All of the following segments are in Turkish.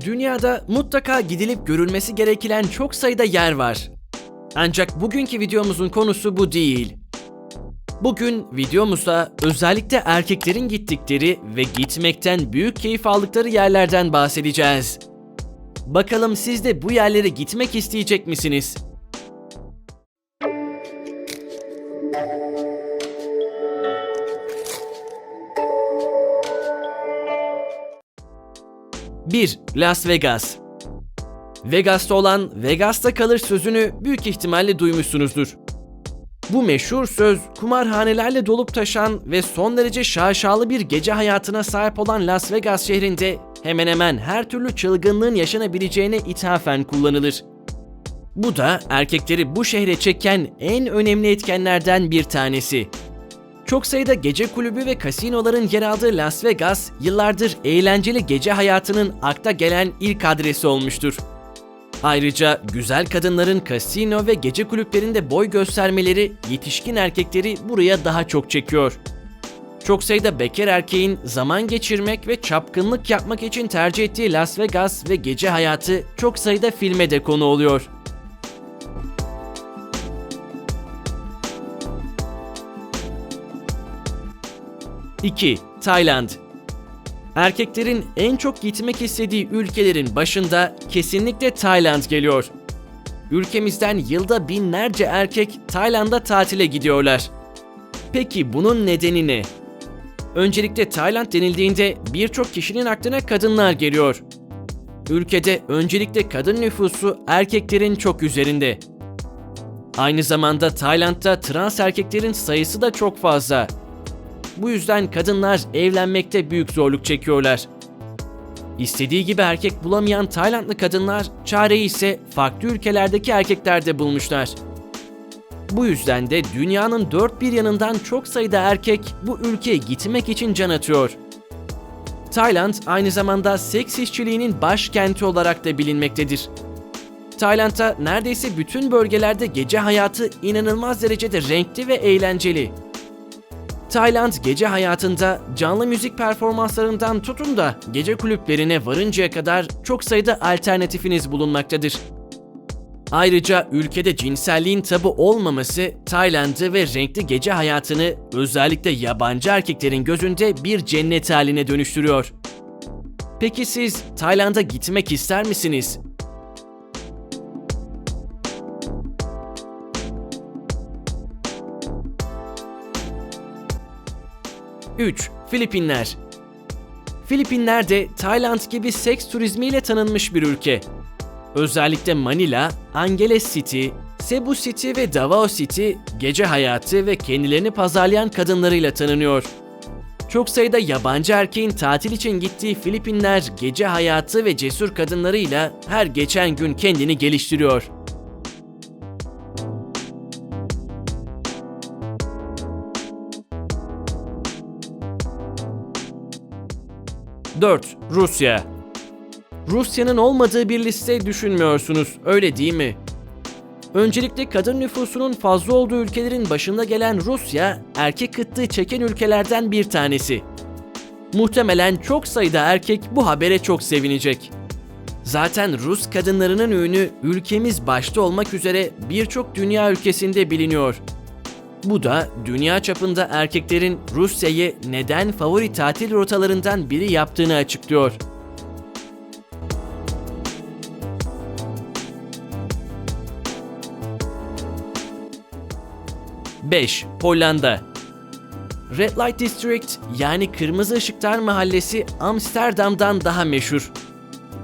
Dünyada mutlaka gidilip görülmesi gereken çok sayıda yer var. Ancak bugünkü videomuzun konusu bu değil. Bugün videomuzda özellikle erkeklerin gittikleri ve gitmekten büyük keyif aldıkları yerlerden bahsedeceğiz. Bakalım siz de bu yerlere gitmek isteyecek misiniz? Bir, Las Vegas. Vegas'ta olan Vegas'ta kalır sözünü büyük ihtimalle duymuşsunuzdur. Bu meşhur söz kumarhanelerle dolup taşan ve son derece şaşalı bir gece hayatına sahip olan Las Vegas şehrinde hemen hemen her türlü çılgınlığın yaşanabileceğine ithafen kullanılır. Bu da erkekleri bu şehre çeken en önemli etkenlerden bir tanesi. Çok sayıda gece kulübü ve kasinoların yer aldığı Las Vegas, yıllardır eğlenceli gece hayatının akta gelen ilk adresi olmuştur. Ayrıca güzel kadınların kasino ve gece kulüplerinde boy göstermeleri yetişkin erkekleri buraya daha çok çekiyor. Çok sayıda bekar erkeğin zaman geçirmek ve çapkınlık yapmak için tercih ettiği Las Vegas ve gece hayatı çok sayıda filme de konu oluyor. İki, Tayland Erkeklerin en çok gitmek istediği ülkelerin başında kesinlikle Tayland geliyor. Ülkemizden yılda binlerce erkek Tayland'a tatile gidiyorlar. Peki bunun nedeni ne? Öncelikle Tayland denildiğinde birçok kişinin aklına kadınlar geliyor. Ülkede öncelikle kadın nüfusu erkeklerin çok üzerinde. Aynı zamanda Tayland'da trans erkeklerin sayısı da çok fazla. Bu yüzden kadınlar evlenmekte büyük zorluk çekiyorlar. İstediği gibi erkek bulamayan Taylandlı kadınlar çareyi ise farklı ülkelerdeki erkeklerde bulmuşlar. Bu yüzden de dünyanın dört bir yanından çok sayıda erkek bu ülkeye gitmek için can atıyor. Tayland aynı zamanda seks işçiliğinin başkenti olarak da bilinmektedir. Tayland'da neredeyse bütün bölgelerde gece hayatı inanılmaz derecede renkli ve eğlenceli. Tayland gece hayatında canlı müzik performanslarından tutun da gece kulüplerine varıncaya kadar çok sayıda alternatifiniz bulunmaktadır. Ayrıca ülkede cinselliğin tabu olmaması Tayland'ı ve renkli gece hayatını özellikle yabancı erkeklerin gözünde bir cennet haline dönüştürüyor. Peki siz Tayland'a gitmek ister misiniz? Üç, Filipinler Filipinler de Tayland gibi seks turizmiyle tanınmış bir ülke. Özellikle Manila, Angeles City, Cebu City ve Davao City gece hayatı ve kendilerini pazarlayan kadınlarıyla tanınıyor. Çok sayıda yabancı erkeğin tatil için gittiği Filipinler gece hayatı ve cesur kadınlarıyla her geçen gün kendini geliştiriyor. Dört, Rusya Rusya'nın olmadığı bir liste düşünmüyorsunuz, öyle değil mi? Öncelikle kadın nüfusunun fazla olduğu ülkelerin başında gelen Rusya, erkek kıtlığı çeken ülkelerden bir tanesi. Muhtemelen çok sayıda erkek bu habere çok sevinecek. Zaten Rus kadınlarının ünü ülkemiz başta olmak üzere birçok dünya ülkesinde biliniyor. Bu da dünya çapında erkeklerin Rusya'yı neden favori tatil rotalarından biri yaptığını açıklıyor. Beş, Hollanda Red Light District yani Kırmızı Işıklar Mahallesi Amsterdam'dan daha meşhur.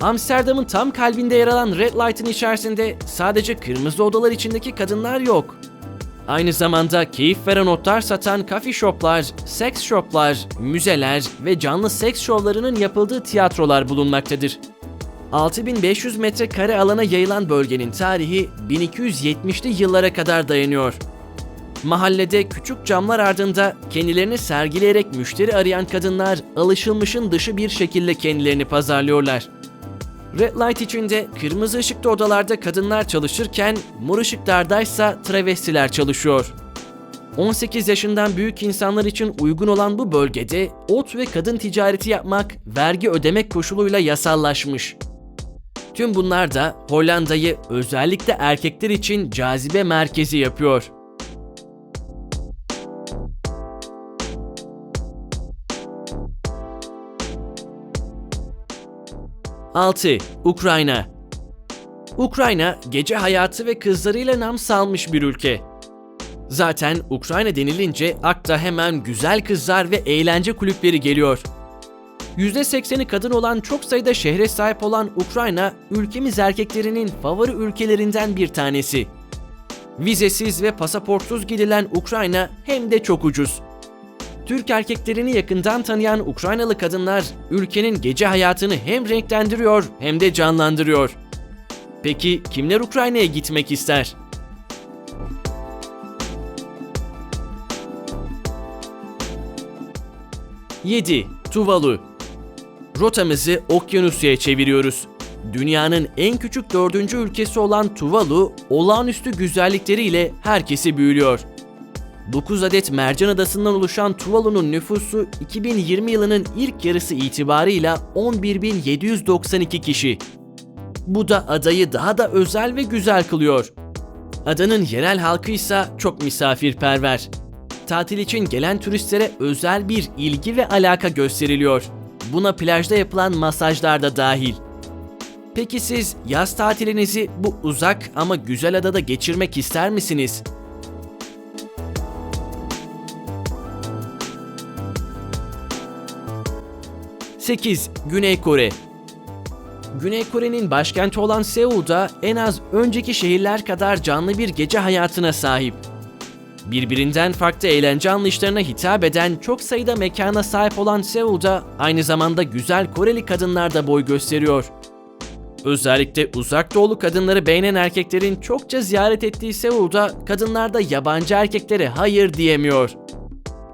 Amsterdam'ın tam kalbinde yer alan Red Light'ın içerisinde sadece kırmızı odalar içindeki kadınlar yok. Aynı zamanda keyif veren otlar satan coffee shoplar, seks shoplar, müzeler ve canlı seks şovlarının yapıldığı tiyatrolar bulunmaktadır. 6500 metrekare alana yayılan bölgenin tarihi 1270'li yıllara kadar dayanıyor. Mahallede küçük camlar ardında kendilerini sergileyerek müşteri arayan kadınlar alışılmışın dışı bir şekilde kendilerini pazarlıyorlar. Red light içinde kırmızı ışıklı odalarda kadınlar çalışırken mor ışıklardaysa travestiler çalışıyor. 18 yaşından büyük insanlar için uygun olan bu bölgede ot ve kadın ticareti yapmak vergi ödemek koşuluyla yasallaşmış. Tüm bunlar da Hollanda'yı özellikle erkekler için cazibe merkezi yapıyor. Altı, Ukrayna Ukrayna, gece hayatı ve kızlarıyla nam salmış bir ülke. Zaten Ukrayna denilince akla hemen güzel kızlar ve eğlence kulüpleri geliyor. %80'i kadın olan çok sayıda şehre sahip olan Ukrayna, ülkemiz erkeklerinin favori ülkelerinden bir tanesi. Vizesiz ve pasaportsuz gidilen Ukrayna hem de çok ucuz. Türk erkeklerini yakından tanıyan Ukraynalı kadınlar ülkenin gece hayatını hem renklendiriyor hem de canlandırıyor. Peki kimler Ukrayna'ya gitmek ister? Yedi, Tuvalu Rotamızı Okyanusya'ya çeviriyoruz. Dünyanın en küçük dördüncü ülkesi olan Tuvalu, olağanüstü güzellikleriyle herkesi büyülüyor. 9 adet mercan adasından oluşan Tuvalu'nun nüfusu 2020 yılının ilk yarısı itibarıyla 11.792 kişi. Bu da adayı daha da özel ve güzel kılıyor. Adanın yerel halkı ise çok misafirperver. Tatil için gelen turistlere özel bir ilgi ve alaka gösteriliyor. Buna plajda yapılan masajlar da dahil. Peki siz yaz tatilinizi bu uzak ama güzel adada geçirmek ister misiniz? Sekiz, Güney Kore Güney Kore'nin başkenti olan Seul'da en az önceki şehirler kadar canlı bir gece hayatına sahip. Birbirinden farklı eğlence anlayışlarına hitap eden çok sayıda mekana sahip olan Seul'da aynı zamanda güzel Koreli kadınlar da boy gösteriyor. Özellikle uzak doğulu kadınları beğenen erkeklerin çokça ziyaret ettiği Seul'da kadınlar da yabancı erkeklere hayır diyemiyor.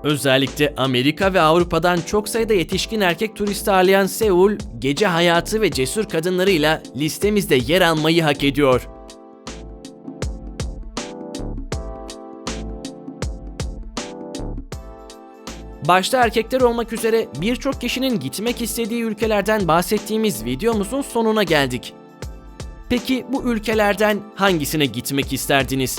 Özellikle Amerika ve Avrupa'dan çok sayıda yetişkin erkek turisti ağırlayan Seul, gece hayatı ve cesur kadınlarıyla listemizde yer almayı hak ediyor. Başta erkekler olmak üzere birçok kişinin gitmek istediği ülkelerden bahsettiğimiz videomuzun sonuna geldik. Peki bu ülkelerden hangisine gitmek isterdiniz?